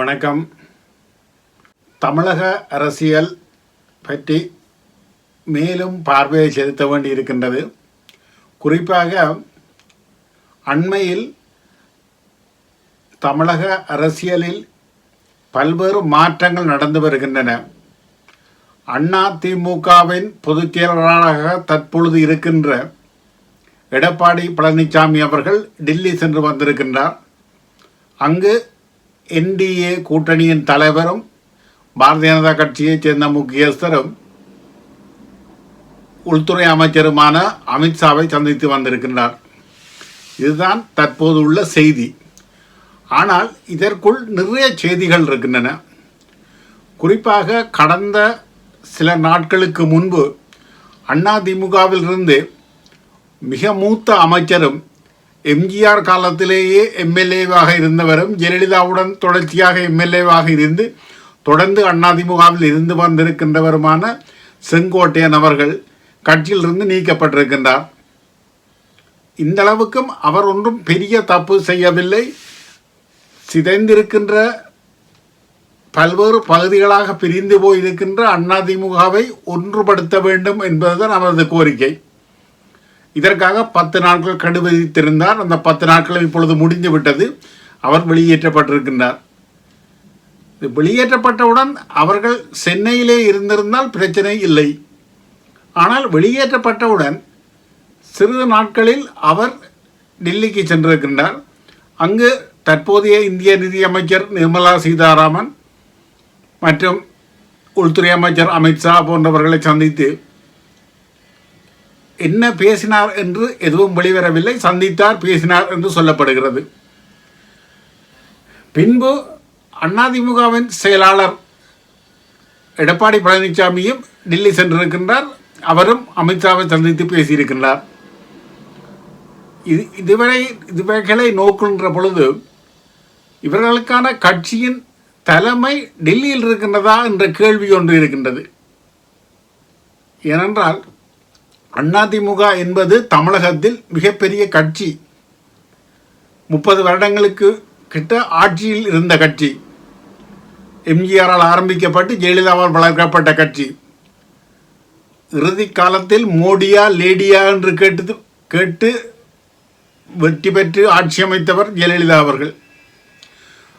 வணக்கம். தமிழக அரசியல் பற்றி மேலும் பார்வையை செலுத்த வேண்டி இருக்கின்றது குறிப்பாக அண்மையில் தமிழக அரசியலில் பல்வேறு மாற்றங்கள் நடந்து வருகின்றன. அண்ணா திமுகவின் பொதுச் செயலாளராக தற்பொழுது இருக்கின்ற எடப்பாடி பழனிசாமி அவர்கள் டில்லி சென்று வந்திருக்கின்றார். அங்கு என்டிஏ கூட்டணியின் தலைவரும் பாரதிய ஜனதா கட்சியைச் சேர்ந்த முக்கியஸ்தரும் உள்துறை அமைச்சருமான அமித்ஷாவை சந்தித்து வந்திருக்கின்றார். இதுதான் தற்போது உள்ள செய்தி. ஆனால் இதற்குள் நிறைய செய்திகள் இருக்கின்றன. குறிப்பாக கடந்த சில நாட்களுக்கு முன்பு அதிமுகவிலிருந்து மிக மூத்த அமைச்சரும் எம்ஜிஆர் காலத்திலேயே எம்எல்ஏவாக இருந்தவரும் ஜெயலலிதாவுடன் தொடர்ச்சியாக எம்எல்ஏவாக இருந்து தொடர்ந்து அதிமுகவில் இருந்து வந்திருக்கின்றவருமான செங்கோட்டையன் அவர்கள் கட்சியிலிருந்து நீக்கப்பட்டிருக்கின்றார். இந்த அளவுக்கும் அவர் ஒன்றும் பெரிய தப்பு செய்யவில்லை. சிதைந்திருக்கின்ற பல்வேறு பகுதிகளாக பிரிந்து போயிருக்கின்ற அதிமுகவை ஒன்றுபடுத்த வேண்டும் என்பதுதான் அவரது கோரிக்கை. இதற்காக பத்து நாட்கள் கடு அந்த பத்து நாட்களும் இப்பொழுது முடிந்து விட்டது அவர் வெளியேற்றப்பட்டிருக்கின்றார். வெளியேற்றப்பட்டவுடன் அவர்கள் சென்னையிலே இருந்திருந்தால் பிரச்சனை இல்லை. ஆனால் வெளியேற்றப்பட்டவுடன் சிறிது நாட்களில் அவர் டெல்லிக்கு சென்றிருக்கின்றார். அங்கு தற்போதைய இந்திய நிதியமைச்சர் நிர்மலா சீதாராமன் மற்றும் உள்துறை அமைச்சர் அமித்ஷா போன்றவர்களை சந்தித்து என்ன பேசினார் என்று எதுவும் வெளிவரவில்லை. சந்தித்தார் பேசினார் என்று சொல்லப்படுகிறது. பின்பு அதிமுகவின் செயலாளர் எடப்பாடி பழனிசாமியும் டெல்லி சென்றிருக்கின்றார். அவரும் அமித்ஷாவை சந்தித்து பேசியிருக்கின்றார். இது இதுவரை இதுவரைகளை நோக்குகின்ற பொழுது இவர்களுக்கான கட்சியின் தலைமை டெல்லியில் இருக்கின்றதா என்ற கேள்வி ஒன்று இருக்கின்றது. ஏனென்றால் அதிமுக என்பது தமிழகத்தில் மிகப்பெரிய கட்சி. முப்பது வருடங்களுக்கு கிட்ட ஆட்சியில் இருந்த கட்சி. எம்ஜிஆரால் ஆரம்பிக்கப்பட்டு ஜெயலலிதாவால் வளர்க்கப்பட்ட கட்சி. இறுதி காலத்தில் மோடியா லேடியா என்று கேட்டு கேட்டு வெற்றி பெற்று ஆட்சி அமைத்தவர் ஜெயலலிதா அவர்கள்.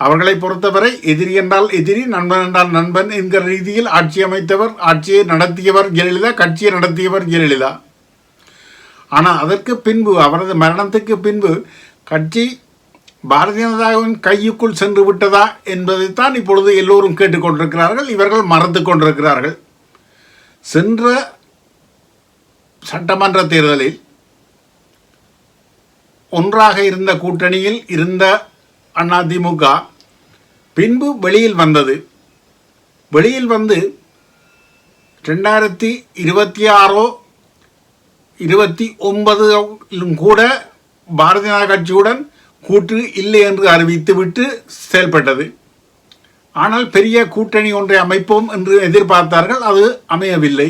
அவர்களை பொறுத்தவரை எதிரி என்றால் எதிரி நண்பன் என்றால் நண்பன் என்கிற ரீதியில் ஆட்சி அமைத்தவர் ஆட்சியை நடத்தியவர் ஜெயலலிதா கட்சியை நடத்தியவர் ஜெயலலிதா ஆனால் அதற்கு பின்பு அவரது மரணத்துக்கு பின்பு கட்சி பாரதிய ஜனதாவின் கையுக்குள் சென்று விட்டதா என்பதைத்தான் இப்பொழுது எல்லோரும் கேட்டுக்கொண்டிருக்கிறார்கள். இவர்கள் மறந்து கொண்டிருக்கிறார்கள். சென்ற சட்டமன்ற தேர்தலில் ஒன்றாக இருந்த கூட்டணியில் இருந்த அதிமுக பின்பு வெளியில் வந்தது. வெளியில் வந்து ரெண்டாயிரத்தி இருபத்தி ஆறோ இருபத்தி ஒன்பதிலும் கூட பாரதிய ஜனதா கட்சியுடன் கூட்டு இல்லை என்று அறிவித்துவிட்டு செயல்பட்டது. ஆனால் பெரிய கூட்டணி ஒன்றை அமைப்போம் என்று எதிர்பார்த்தார்கள் அது அமையவில்லை.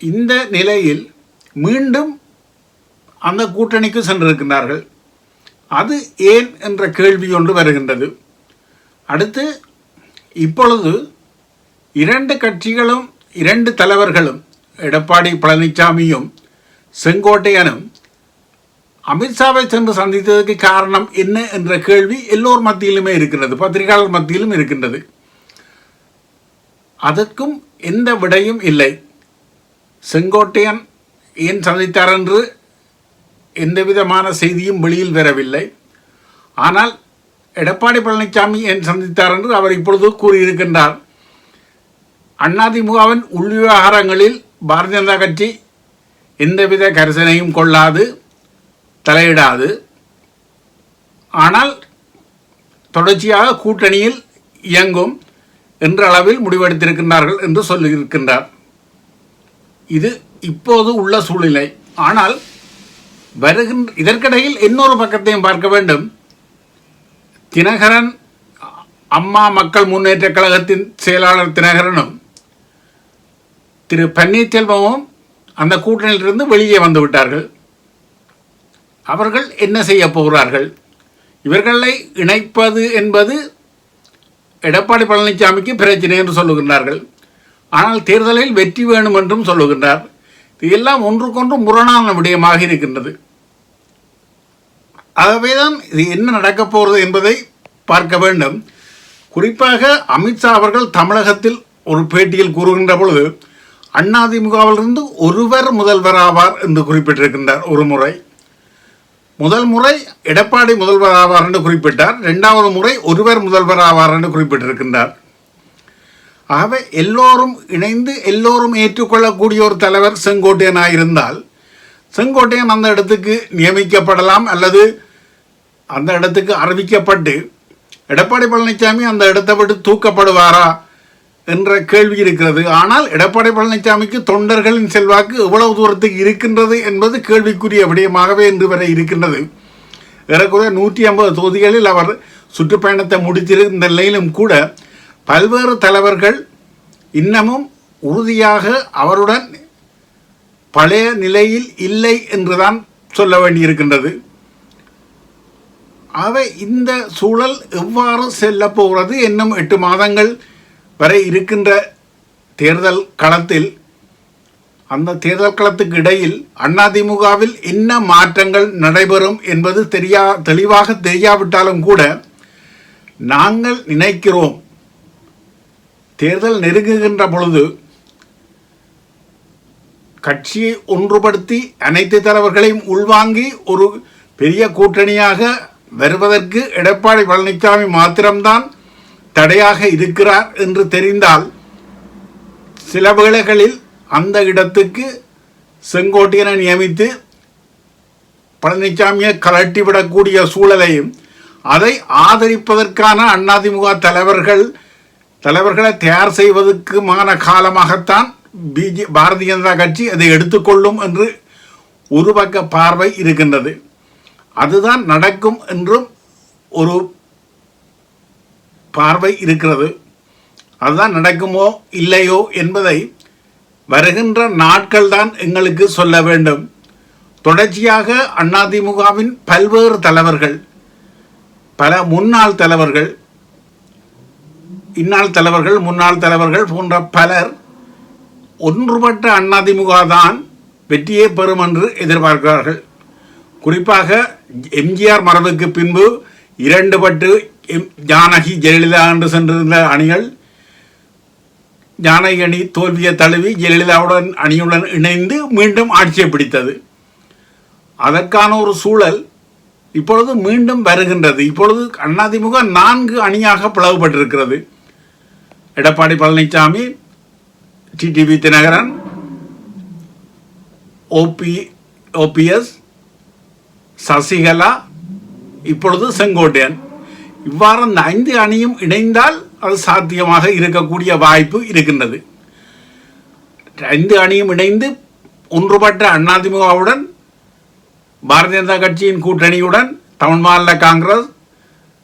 இந்த நிலையில் மீண்டும் அந்த கூட்டணிக்கு சென்றிருக்கின்றார்கள் அது ஏன் என்ற கேள்வி ஒன்று வருகின்றது. அடுத்து இப்பொழுது இரண்டு கட்சிகளும் இரண்டு தலைவர்களும் எடப்பாடி பழனிசாமியும் செங்கோட்டையனும் அமித்ஷாவை சென்று சந்தித்ததற்கு காரணம் என்ன என்ற கேள்வி எல்லோர் மத்தியிலுமே இருக்கிறது பத்திரிகையாளர் மத்தியிலும் இருக்கின்றது. அதற்கும் எந்த விடையும் இல்லை. செங்கோட்டையன் ஏன் சந்தித்தார் என்று எந்த விதமான செய்தியும் வெளியில் வரவில்லை. ஆனால் எடப்பாடி பழனிசாமி என் சந்தித்தார் என்று அவர் இப்பொழுது கூறியிருக்கின்றார். அதிமுகவின் உள்விவகாரங்களில் பாரதிய ஜனதா கட்சி எந்தவித கரிசனையும் கொள்ளாது தலையிடாது. ஆனால் தொடர்ச்சியாக கூட்டணியில் இயங்கும் என்ற அளவில் முடிவெடுத்திருக்கின்றார்கள் என்று சொல்லியிருக்கின்றார். இது இப்போது உள்ள சூழ்நிலை. ஆனால் வருகின்ற இதற்கிடையில் இன்னொரு பக்கத்தையும் பார்க்க வேண்டும். தினகரன் அம்மா மக்கள் முன்னேற்ற கழகத்தின் செயலாளர் தினகரனும் திரு பன்னீர்செல்வமும் அந்த கூட்டணியிலிருந்து வெளியே வந்து விட்டார்கள். அவர்கள் என்ன செய்ய போகிறார்கள்? இவர்களை இணைப்பது என்பது எடப்பாடி பழனிசாமிக்கு பிரச்சனை என்று சொல்லுகின்றார்கள். ஆனால் தேர்தலில் வெற்றி வேணும் என்றும் சொல்லுகின்றார். இது எல்லாம் ஒன்றுக்கொன்று முரணான விடயமாக இருக்கின்றது. ஆகவேதான் இது என்ன நடக்கப் போகிறது என்பதை பார்க்க வேண்டும். குறிப்பாக அமித்ஷா அவர்கள் தமிழகத்தில் ஒரு பேட்டியில் கூறுகின்ற பொழுது அதிமுகவிலிருந்து ஒருவர் முதல்வர் ஆவார் என்று குறிப்பிட்டிருக்கின்றார் ஒரு முறை. முதல் முறை எடப்பாடி முதல்வராவார் என்று குறிப்பிட்டார். இரண்டாவது முறை ஒருவர் முதல்வர் ஆவார் என்று குறிப்பிட்டிருக்கின்றார். ஆகவே எல்லோரும் இணைந்து எல்லோரும் ஏற்றுக்கொள்ளக்கூடிய ஒரு தலைவர் செங்கோட்டையனாக இருந்தால் செங்கோட்டையன் அந்த இடத்துக்கு நியமிக்கப்படலாம் அல்லது அந்த இடத்துக்கு அறிவிக்கப்பட்டு எடப்பாடி பழனிசாமி அந்த இடத்தை விட்டு தூக்கப்படுவாரா என்ற கேள்வி இருக்கிறது. ஆனால் எடப்பாடி பழனிசாமிக்கு தொண்டர்களின் செல்வாக்கு எவ்வளவு தூரத்துக்கு இருக்கின்றது என்பது கேள்விக்குரிய விடயமாகவே இன்று வரை இருக்கின்றது. ஏறக்குறைய நூற்றி ஐம்பது தொகுதிகளில் அவர் சுற்றுப்பயணத்தை முடித்திருந்த நிலையிலும் கூட பல்வேறு தலைவர்கள் இன்னமும் உறுதியாக அவருடன் பழைய நிலையில் இல்லை என்றுதான் சொல்ல வேண்டியிருக்கின்றது. அவை இந்த சூழல் எவ்வாறு செல்ல போகிறது இன்னும் எட்டு மாதங்கள் வரை இருக்கின்ற தேர்தல் களத்தில் அந்த தேர்தல் களத்துக்கு இடையில் அதிமுகவில் என்ன மாற்றங்கள் நடைபெறும் என்பது தெரியா தெளிவாக தெரியாவிட்டாலும் கூட நாங்கள் நினைக்கிறோம். தேர்தல் நெருங்குகின்ற பொழுது கட்சியை ஒன்றுபடுத்தி அனைத்து தலைவர்களையும் உள்வாங்கி ஒரு பெரிய கூட்டணியாக வருவதற்கு எடப்பாடி பழனிசாமி மாத்திரம்தான் தடையாக இருக்கிறார் என்று தெரிந்தால் சில வேளைகளில் அந்த இடத்துக்கு செங்கோட்டையனை நியமித்து பழனிசாமியை கலட்டிவிடக்கூடிய சூழலையும் அதை ஆதரிப்பதற்கான அதிமுக தலைவர்கள் தலைவர்களை தயார் செய்வதற்குமான காலமாகத்தான் பிஜே பாரதிய ஜனதா கட்சி அதை எடுத்துக்கொள்ளும் என்று ஒரு பக்க பார்வை இருக்கின்றது. அதுதான் நடக்கும் என்றும் ஒரு பார்வை இருக்கிறது. அதுதான் நடக்குமோ இல்லையோ என்பதை வருகின்ற நாட்கள் தான் எங்களுக்கு சொல்ல வேண்டும். தொடர்ச்சியாக அதிமுகவின் பல்வேறு தலைவர்கள் பல முன்னாள் தலைவர்கள் இந்நாள் தலைவர்கள் முன்னாள் தலைவர்கள் போன்ற பலர் ஒன்றுபட்ட அதிமுக தான் வெற்றியை பெறும் என்று எதிர்பார்க்கிறார்கள். குறிப்பாக எம்ஜிஆர் மரபுக்கு பின்பு இரண்டு பட்டு எம் ஜானகி ஜெயலலிதா என்று சென்றிருந்த அணிகள் ஜானகி அணி தோல்வியை தழுவி ஜெயலலிதாவுடன் அணியுடன் இணைந்து மீண்டும் ஆட்சியை பிடித்தது. அதற்கான ஒரு சூழல் இப்பொழுது மீண்டும் வருகின்றது. இப்பொழுது அதிமுக நான்கு அணியாக பிளவுபட்டிருக்கிறது. எடப்பாடி பழனிசாமி டிடிவி தினகரன் ஓபி ஓபிஎஸ் சசிகலா இப்பொழுது செங்கோட்டையன். இவ்வாறு அந்த ஐந்து அணியும் இணைந்தால் அது சாத்தியமாக இருக்கக்கூடிய வாய்ப்பு இருக்கின்றது. ஐந்து அணியும் இணைந்து ஒன்றுபட்ட அதிமுகவுடன் பாரதிய ஜனதா கட்சியின் கூட்டணியுடன் தமிழ் மாநில காங்கிரஸ்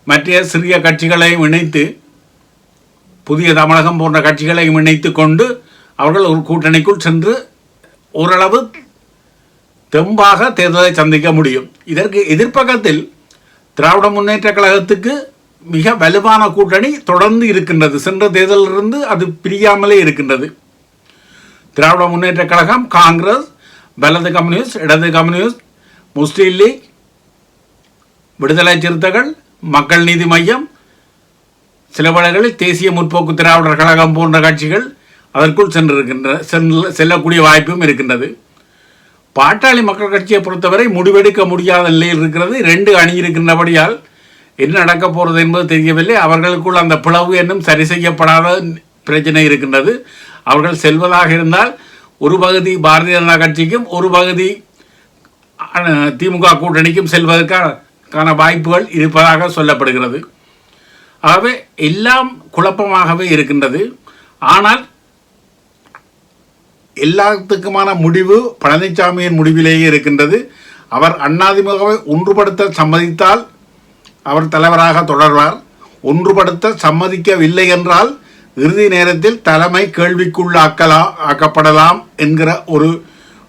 மற்ற சிறிய கட்சிகளையும் இணைத்து புதிய தமிழகம் போன்ற கட்சிகளையும் இணைத்து கொண்டு அவர்கள் ஒரு கூட்டணிக்குள் சென்று ஓரளவு தெம்பாக தேர்தலை சந்திக்க முடியும். இதற்கு எதிர்ப்பக்கத்தில் திராவிட முன்னேற்ற கழகத்துக்கு மிக வலுவான கூட்டணி தொடர்ந்து இருக்கின்றது. சென்ற தேர்தலிலிருந்து அது பிரியாமலே இருக்கின்றது. திராவிட முன்னேற்ற கழகம் காங்கிரஸ் வலது கம்யூனிஸ்ட் இடது கம்யூனிஸ்ட் முஸ்லீம் லீக் விடுதலை சிறுத்தைகள் மக்கள் நீதி மையம் சில வேளைகளில் தேசிய முற்போக்கு திராவிடர் கழகம் போன்ற கட்சிகள் அதற்குள் சென்றிருக்கின்ற செல்ல செல்லக்கூடிய வாய்ப்பும் இருக்கின்றது. பாட்டாளி மக்கள் கட்சியை பொறுத்தவரை முடிவெடுக்க முடியாத நிலையில் இருக்கிறது. ரெண்டு அணி இருக்கின்றபடியால் என்ன நடக்கப் போகிறது என்பது தெரியவில்லை. அவர்களுக்குள் அந்த பிளவு என்னும் சரி செய்யப்படாத பிரச்சனை இருக்கின்றது. அவர்கள் செல்வதாக இருந்தால் ஒரு பகுதி பாரதிய ஜனதா கட்சிக்கும் ஒரு பகுதி திமுக கூட்டணிக்கும் செல்வதற்கான வாய்ப்புகள் இருப்பதாக சொல்லப்படுகிறது. ஆகவே எல்லாம் குழப்பமாகவே இருக்கின்றது. ஆனால் எல்லாத்துக்குமான முடிவு பழனிசாமியின் முடிவிலேயே இருக்கின்றது. அவர் அண்ணாதிமுகவை ஒன்றுபடுத்த சம்மதித்தால் அவர் தலைவராக தொடர்வார். ஒன்றுபடுத்த சம்மதிக்கவில்லை என்றால் இறுதி நேரத்தில் தலைமை கேள்விக்குள்ளாக்கலா ஆக்கப்படலாம் என்கிற ஒரு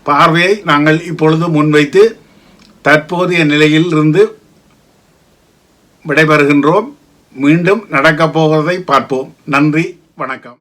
பார்வையை நாங்கள் இப்பொழுது முன்வைத்து தற்போதைய நிலையில் இருந்து விடைபெறுகின்றோம். மீண்டும் நடக்கப் போவதை பார்ப்போம். நன்றி வணக்கம்.